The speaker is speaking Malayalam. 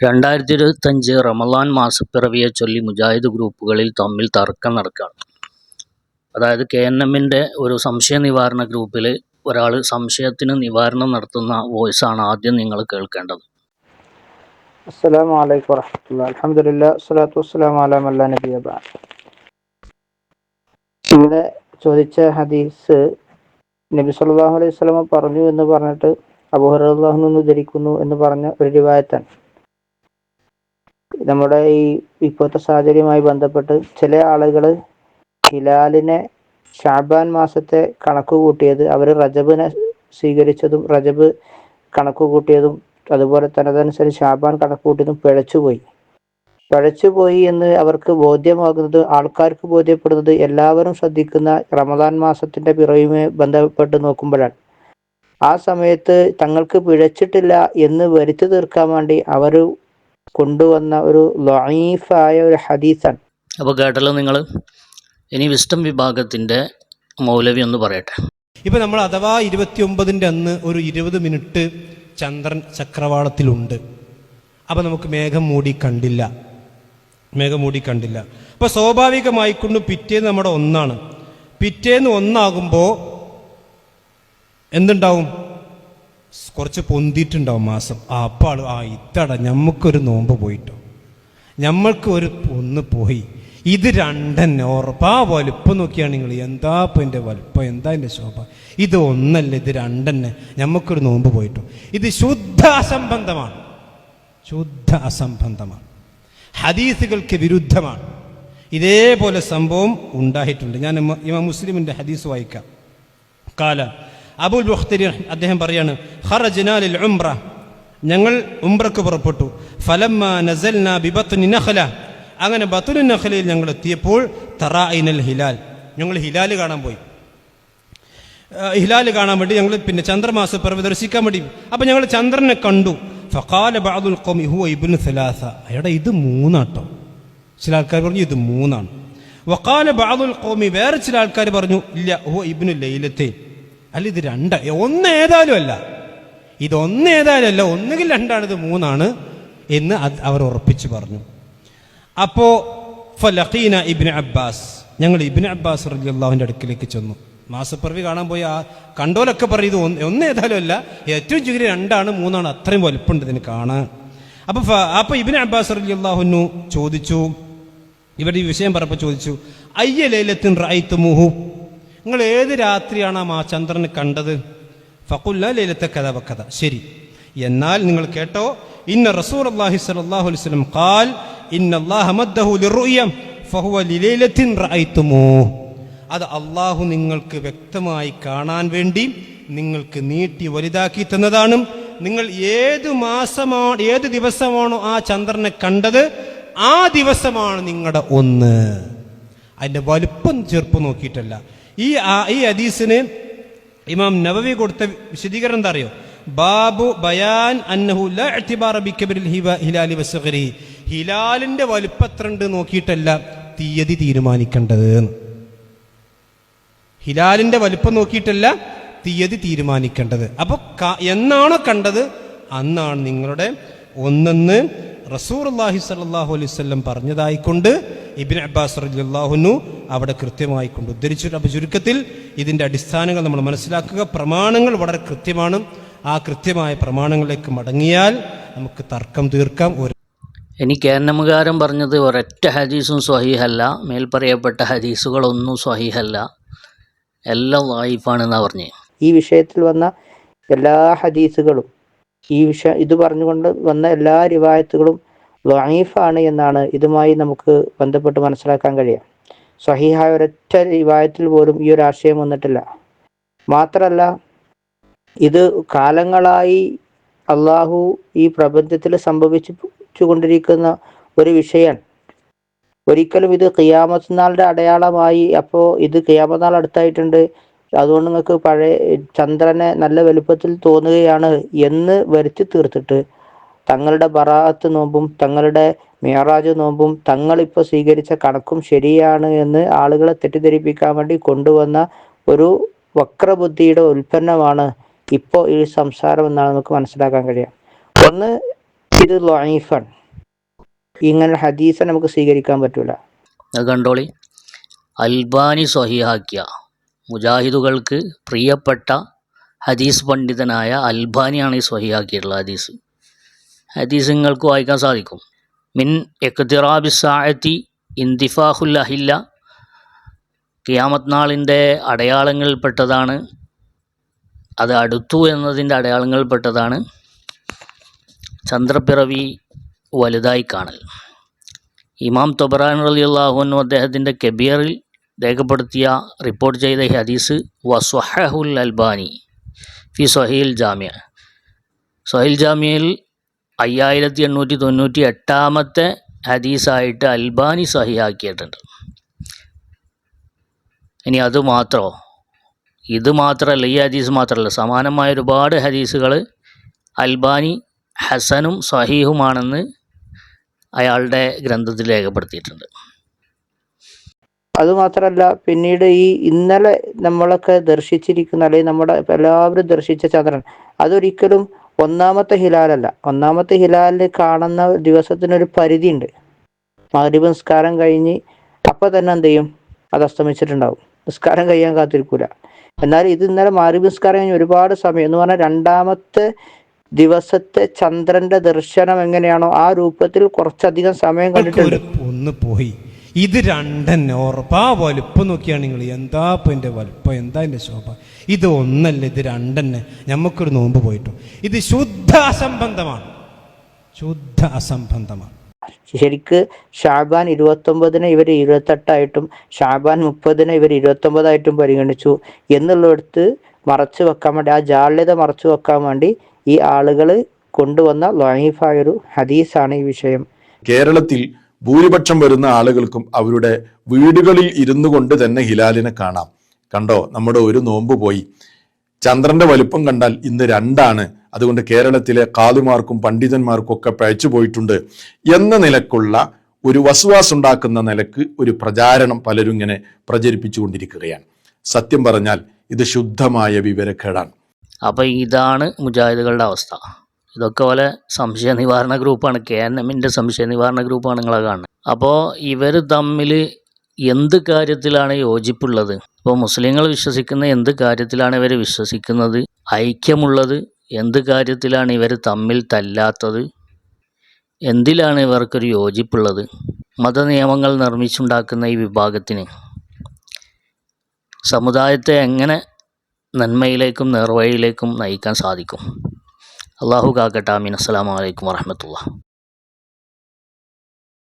രണ്ടായിരത്തി ഇരുപത്തഞ്ച് റമദാൻ മാസപ്പിറവിയെ ചൊല്ലി മുജാഹിദ് ഗ്രൂപ്പുകളിൽ തമ്മിൽ തർക്കം നടക്കുകയാണ്. അതായത് കെ എൻ എമ്മിന്റെ ഒരു സംശയ നിവാരണ ഗ്രൂപ്പിൽ ഒരാൾ സംശയത്തിന് നിവാരണം നടത്തുന്ന വോയിസാണ് ആദ്യം നിങ്ങൾ കേൾക്കേണ്ടത്. അസ്സലാമു അലൈക്കും വസ്സലാമു അലാ ഇവിടെ ചോദിച്ച ഹദീസ് നബി സല്ലല്ലാഹു അലൈഹി വസല്ലം പറഞ്ഞു എന്ന് പറഞ്ഞിട്ട് അബൂ ഹുറൈറ നിന്ന് ധരിക്കുന്നു എന്ന് പറഞ്ഞ ഒരു റിവായത്താണ് നമ്മുടെ ഈ ഇപ്പോഴത്തെ സാഹചര്യവുമായി ബന്ധപ്പെട്ട് ചില ആളുകൾ ഹിലാലിനെ ഷാബാൻ മാസത്തെ കണക്ക് കൂട്ടിയത് അവർ റജബിനെ സ്വീകരിച്ചതും റജബ് കണക്ക് കൂട്ടിയതും അതുപോലെ തന്നെ അതനുസരിച്ച് ഷാബാൻ കണക്ക് കൂട്ടിയതും പിഴച്ചുപോയി. പഴച്ചുപോയി എന്ന് അവർക്ക് ബോധ്യമാകുന്നത് ആൾക്കാർക്ക് ബോധ്യപ്പെടുന്നത് എല്ലാവരും ശ്രദ്ധിക്കുന്ന റമദാൻ മാസത്തിന്റെ പിറവുമായി ബന്ധപ്പെട്ട് നോക്കുമ്പോഴാണ്. ആ സമയത്ത് തങ്ങൾക്ക് പിഴച്ചിട്ടില്ല എന്ന് വരുത്തി തീർക്കാൻ വേണ്ടി അവർ കൊണ്ടുവന്ന ഒരു ലൈഫായ ഒരു ഹദീസാണ്. അപ്പോൾ കേട്ടല്ലോ നിങ്ങൾ ഇനി വിസ്റ്റം വിഭാഗത്തിന്റെ മൗലവി ഒന്ന് പറയട്ടെ. ഇപ്പൊ നമ്മൾ അഥവാ ഇരുപത്തി ഒമ്പതിന്റെ അന്ന് ഒരു ഇരുപത് മിനിറ്റ് ചന്ദ്രൻ ചക്രവാളത്തിലുണ്ട്. അപ്പൊ നമുക്ക് മേഘം മൂടി കണ്ടില്ല. മേഘം മൂടി കണ്ടില്ല. അപ്പൊ സ്വാഭാവികമായിക്കൊണ്ട് പിറ്റേന്ന് നമ്മുടെ ഒന്നാണ്. പിറ്റേന്ന് ഒന്നാകുമ്പോൾ എന്തുണ്ടാവും? കുറച്ച് പൊന്തിയിട്ടുണ്ടാവും മാസം. ആ അപ്പോൾ ആ ഇത്തട ഞമ്മക്കൊരു നോമ്പ് പോയിട്ടോ. ഞമ്മൾക്ക് ഒരു ഒന്ന് പോയി. ഇത് രണ്ടെന്നെ ഉറപ്പ്. ആ വലുപ്പം നോക്കിയാണ് നിങ്ങൾ എന്താ ഇപ്പം എന്റെ വലുപ്പം? എന്താ എന്റെ ശോഭ? ഇത് ഒന്നല്ല ഇത് രണ്ടെന്നെ ഞമ്മക്കൊരു നോമ്പ് പോയിട്ടോ. ഇത് ശുദ്ധ അസംബന്ധമാണ്. ശുദ്ധ അസംബന്ധമാണ്. ഹദീസുകൾക്ക് വിരുദ്ധമാണ്. ഇതേപോലെ സംഭവം ഉണ്ടായിട്ടുണ്ട്. ഞാൻ ഇമാം മുസ്ലിമിന്റെ ഹദീസ് വായിക്കാം. കാല അബുൽ ബുഖ്തരി അദ്ദേഹം പറയാണ് ഖറജ്നാലിൽ ഉംറ ഞങ്ങൾ ഉംറക്ക് പുറപ്പെട്ടു. ഫലമ്മ നസൽന ബിബത്തുനി നഖല. അങ്ങനെ ബത്തുനു നഖലയിൽ ഞങ്ങൾ എത്തിയപ്പോൾ തറായിനൽ ഹിലാൽ. ഞങ്ങൾ ഹിലാൽ കാണാൻ പോയി. ഹിലാൽ കാണാൻ വേണ്ടി ഞങ്ങൾ പിന്നെ ചന്ദ്രമാസ പർവ ദർശിക്കാൻ വേണ്ടി. അപ്പം ഞങ്ങൾ ചന്ദ്രനെ കണ്ടു. ഫക്കാല ബാദുൽ ഖൗമി ഹുവ ഇബ്നു സലാസ. അയാടെ ഇത് മൂന്നാട്ടോ. ചില ആൾക്കാർ പറഞ്ഞു ഇത് മൂന്നാണ്. വക്കാല ബാദുൽ ഖൗമി വേറെ ചില ആൾക്കാർ പറഞ്ഞു ഇല്ല ഓ ഇബിനു ലൈലത്തെ അല്ല ഇത് രണ്ട ഒന്ന് ഏതായാലും അല്ല. ഇതൊന്ന് ഏതായാലും അല്ല. ഒന്നുകിൽ രണ്ടാണ് ഇത് മൂന്നാണ് എന്ന് അവർ ഉറപ്പിച്ചു പറഞ്ഞു. അപ്പോ ഫലഖീന ഇബിന് അബ്ബാസ്. ഞങ്ങൾ ഇബിന് അബ്ബാസ് റളിയല്ലാഹുവിന്റെ അടുക്കിലേക്ക് ചെന്നു. മാസപ്പിറവി കാണാൻ പോയി. ആ കണ്ടോലൊക്കെ പറയും ഇത് ഒന്ന് ഒന്ന് ഏതായാലും അല്ല. ഏറ്റവും ചുരി രണ്ടാണ് മൂന്നാണ്. അത്രയും വലുപ്പമുണ്ട് ഇതിന് കാണാൻ. അപ്പൊ അപ്പൊ ഇബിന് അബ്ബാസ് റളിയല്ലാഹുന്നു ചോദിച്ചു. ഇവരുടെ ഈ വിഷയം പറഞ്ഞപ്പോൾ ചോദിച്ചു അയ്യ ലൈലത്തിൻ റഅയ്തുമുഹു? നിങ്ങൾ ഏത് രാത്രിയാണ് ആ ചന്ദ്രനെ കണ്ടത്? ഫക്കുല്ല ലൈലത്തെ കഥ വക്കഥ ശരി. എന്നാൽ നിങ്ങൾ കേട്ടോ ഇന്ന റസൂർ അള്ളാഹി ഫഹുവ ലിലൈലത്തിൻ റഅയ്തുമുഹു അത് അള്ളാഹു നിങ്ങൾക്ക് വ്യക്തമായി കാണാൻ വേണ്ടി നിങ്ങൾക്ക് നീട്ടി വലുതാക്കി തന്നതാണ്. നിങ്ങൾ ഏത് മാസമാണ് ഏത് ദിവസമാണോ ആ ചന്ദ്രനെ കണ്ടത് ആ ദിവസമാണ് നിങ്ങളുടെ ഒന്ന്. അതിന്റെ വലുപ്പം ചെറുപ്പം നോക്കിയിട്ടല്ല. ഈ ഈ ഹദീസിന് ഇമാം നവവി കൊടുത്ത വിശദീകരണം എന്താ അറിയോ? ബാബു ബയാൻ അന്നഹു ഹിലാലി വസ്ഗരി. ഹിലാലിന്റെ വലുപ്പത്രണ്ട് നോക്കിയിട്ടല്ല തീയതി തീരുമാനിക്കേണ്ടത്. ഹിലാലിന്റെ വലുപ്പം നോക്കിയിട്ടല്ല തീയതി തീരുമാനിക്കേണ്ടത്. അപ്പോൾ എന്നാണോ കണ്ടത്? അന്നാണ് നിങ്ങളുടെ ഒന്നെന്ന് റസൂർ അള്ളാഹി സല്ലാഹു അലൈവല്ലം പറഞ്ഞതായിക്കൊണ്ട് ഇബിൻ അബ്ബാസ് റലിയല്ലാഹുനു അവിടെ കൃത്യമായി കൊണ്ട് ഉദ്ധരിച്ചു. അപ്പോൾ ചുരുക്കത്തിൽ ഇതിന്റെ അടിസ്ഥാനങ്ങൾ നമ്മൾ മനസ്സിലാക്കുക. പ്രമാണങ്ങൾ വളരെ കൃത്യമാണ്. ആ കൃത്യമായ പ്രമാണങ്ങളിലേക്ക് മടങ്ങിയാൽ നമുക്ക് തർക്കം തീർക്കാം. ഒരു ഇനി കെ എൻ പറഞ്ഞത് ഒരൊറ്റ ഹദീസും സ്വഹീഹല്ല. മേൽപ്പറയപ്പെട്ട ഹദീസുകളൊന്നും സ്വഹീഹല്ല. എല്ലാം വായിഫാണെന്നാണ് പറഞ്ഞു. ഈ വിഷയത്തിൽ വന്ന എല്ലാ ഹദീസുകളും ഈ വിഷയം ഇത് പറഞ്ഞുകൊണ്ട് വന്ന എല്ലാ റിവായത്തുകളും വായിഫാണ് എന്നാണ് ഇതുമായി നമുക്ക് ബന്ധപ്പെട്ട് മനസ്സിലാക്കാൻ കഴിയുക. സഹിഹായ ഒരൊറ്റ റിവായത്തിൽ പോലും ഈ ഒരു ആശയം വന്നിട്ടില്ല. മാത്രല്ല ഇത് കാലങ്ങളായി അള്ളാഹു ഈ പ്രപഞ്ചത്തിൽ സംഭവിച്ചു കൊണ്ടിരിക്കുന്ന ഒരു വിഷയമാണ്. ഒരിക്കലും ഇത് ഖിയാമത്ത് അടയാളമായി അപ്പോൾ ഇത് ഖിയാമത്ത് അടുത്തായിട്ടുണ്ട്. അതുകൊണ്ട് നിങ്ങൾക്ക് പഴയ ചന്ദ്രനെ നല്ല വലുപ്പത്തിൽ തോന്നുകയാണ് എന്ന് വരുത്തി തീർത്തിട്ട് തങ്ങളുടെ ബറാത്ത് നോമ്പും തങ്ങളുടെ മിയറാജ് നോമ്പും തങ്ങളിപ്പോൾ സ്വീകരിച്ച കണക്കും ശരിയാണ് എന്ന് ആളുകളെ തെറ്റിദ്ധരിപ്പിക്കാൻ വേണ്ടി കൊണ്ടുവന്ന ഒരു വക്രബുദ്ധിയുടെ ഉൽപ്പന്നമാണ് ഇപ്പോൾ ഈ സംസാരം എന്നാണ് നമുക്ക് മനസ്സിലാക്കാൻ കഴിയുക. ഒന്ന് ഇത് ലൈഫൺ ഇങ്ങനെ ഹദീസ നമുക്ക് സ്വീകരിക്കാൻ പറ്റൂല. കണ്ടോളി. അൽബാനി സ്വഹിഹാക്കിയ. മുജാഹിദുകൾക്ക് പ്രിയപ്പെട്ട ഹദീസ് പണ്ഡിതനായ അൽബാനിയാണ് ഈ സ്വഹിയാക്കിയിട്ടുള്ള ഹദീസ്. ഹദീസ് നിങ്ങൾക്ക് വായിക്കാൻ സാധിക്കും. മിൻ എക്തിറാബി സായത്തി ഇന്തിഫാഹുൽ അഹില്ല. കിയാമത്ത് നാളിന്റെ അടയാളങ്ങളിൽപ്പെട്ടതാണ്. അത് അടുത്തു എന്നതിന്റെ അടയാളങ്ങളിൽപ്പെട്ടതാണ്. ചന്ദ്രപ്പിറവി വലുതായി കാണൽ. ഇമാം തൊബറാൻ അലി അള്ളാഹുനു അദ്ദേഹത്തിന്റെ കബീറിൽ രേഖപ്പെടുത്തിയ റിപ്പോർട്ട് ചെയ്ത ഹദീസ് വസ്വഹുൽ അൽബാനി ഫി സൊഹീൽ ജാമ്യ സൊഹീൽ ജാമ്യയിൽ അയ്യായിരത്തി എണ്ണൂറ്റി തൊണ്ണൂറ്റി എട്ടാമത്തെ ഹദീസായിട്ട് അൽബാനി സഹിയാക്കിയിട്ടുണ്ട് ഇനി അത് മാത്രമോ ഇത് മാത്രമല്ല ഈ ഹദീസ് മാത്രമല്ല സമാനമായ ഒരുപാട് ഹദീസുകൾ അൽബാനി ഹസനും സഹീഹുമാണെന്ന് അയാളുടെ ഗ്രന്ഥത്തിൽ രേഖപ്പെടുത്തിയിട്ടുണ്ട്. അതുമാത്രമല്ല പിന്നീട് ഈ ഇന്നലെ നമ്മളൊക്കെ ദർശിച്ചിരിക്കുന്ന അല്ലെങ്കിൽ നമ്മുടെ എല്ലാവരും ദർശിച്ച ചന്ദ്രൻ അതൊരിക്കലും ഒന്നാമത്തെ ഹിലാലല്ല. ഒന്നാമത്തെ ഹിലാലിൽ കാണുന്ന ദിവസത്തിനൊരു പരിധിയുണ്ട്. മഗ്രിബ് നിസ്കാരം കഴിഞ്ഞ് അപ്പൊ തന്നെ എന്ത് ചെയ്യും? അത് അസ്തമിച്ചിട്ടുണ്ടാവും. നിസ്കാരം കഴിയാൻ കാത്തിരിക്കൂല. എന്നാൽ ഇത് ഇന്നലെ മഗ്രിബ് നിസ്കാരം കഴിഞ്ഞ് ഒരുപാട് സമയം എന്ന് പറഞ്ഞാൽ രണ്ടാമത്തെ ദിവസത്തെ ചന്ദ്രന്റെ ദർശനം എങ്ങനെയാണോ ആ രൂപത്തിൽ കുറച്ചധികം സമയം കണ്ടിട്ടുണ്ട്. ഒന്ന് പോയി. ഇത് രണ്ടെന്നെ ഉറപ്പാ. വലുപ്പം നോക്കിയാണ് നിങ്ങൾ എന്താ ഇപ്പം എന്റെ വലുപ്പം? എന്താ എന്റെ ശോഭ? ഇത് ഒന്നല്ല ഇത് രണ്ടെന്നെ. നമുക്കൊരു നോമ്പ് പോയിട്ടു. ഇത് ശുദ്ധ അസംബന്ധമാണ്. ശുദ്ധ അസംബന്ധമാണ്. ശരിക്ക് ഷാബാൻ ഇരുപത്തൊമ്പതിന് ഇവർ ഇരുപത്തെട്ടായിട്ടും ഷാബാൻ മുപ്പതിന് ഇവർ ഇരുപത്തൊമ്പതായിട്ടും പരിഗണിച്ചു എന്നുള്ളിടത്ത് മറച്ചു വെക്കാൻ വേണ്ടി ആ ജാള്യത മറച്ചു വെക്കാൻ വേണ്ടി ഈ ആളുകൾ കൊണ്ടുവന്ന ലൈഫായൊരു ഹദീസാണ് ഈ വിഷയം. കേരളത്തിൽ ഭൂരിപക്ഷം വരുന്ന ആളുകൾക്കും അവരുടെ വീടുകളിൽ ഇരുന്നു കൊണ്ട് തന്നെ ഹിലാലിനെ കാണാം. കണ്ടോ? നമ്മുടെ ഒരു നോമ്പ് പോയി. ചന്ദ്രന്റെ വലുപ്പം കണ്ടാൽ ഇന്ന് രണ്ടാണ്. അതുകൊണ്ട് കേരളത്തിലെ കാതുമാർക്കും പണ്ഡിതന്മാർക്കും ഒക്കെ പഴച്ചു പോയിട്ടുണ്ട് എന്ന നിലക്കുള്ള ഒരു വസുവാസ് ഉണ്ടാക്കുന്ന നിലയ്ക്ക് ഒരു പ്രചാരണം പലരും ഇങ്ങനെ പ്രചരിപ്പിച്ചുകൊണ്ടിരിക്കുകയാണ്. സത്യം പറഞ്ഞാൽ ഇത് ശുദ്ധമായ വിവരക്കേടാണ്. അപ്പൊ ഇതാണ് മുജാഹിദുകളുടെ അവസ്ഥ. ഇതൊക്കെ പോലെ സംശയ നിവാരണ ഗ്രൂപ്പാണ്. കെ എൻ എമ്മിന്റെ സംശയ നിവാരണ ഗ്രൂപ്പാണ് നിങ്ങളെ കാണുന്നത്. അപ്പോൾ ഇവർ തമ്മിൽ എന്ത് കാര്യത്തിലാണ് യോജിപ്പുള്ളത്? ഇപ്പോൾ മുസ്ലിങ്ങൾ വിശ്വസിക്കുന്ന എന്ത് കാര്യത്തിലാണ് ഇവർ വിശ്വസിക്കുന്നത്? ഐക്യമുള്ളത് എന്ത് കാര്യത്തിലാണ് ഇവർ തമ്മിൽ തല്ലാത്തത്? എന്തിലാണ് ഇവർക്കൊരു യോജിപ്പുള്ളത്? മതനിയമങ്ങൾ നിർമ്മിച്ചുണ്ടാക്കുന്ന ഈ വിഭാഗത്തിന് സമുദായത്തെ എങ്ങനെ നന്മയിലേക്കും നേർവഴിയിലേക്കും നയിക്കാൻ സാധിക്കും? അള്ളാഹു കാക്കട്ടാമീൻ അസ്സാം അസ്സലാമു അലൈക്കും വറഹമത്തുള്ള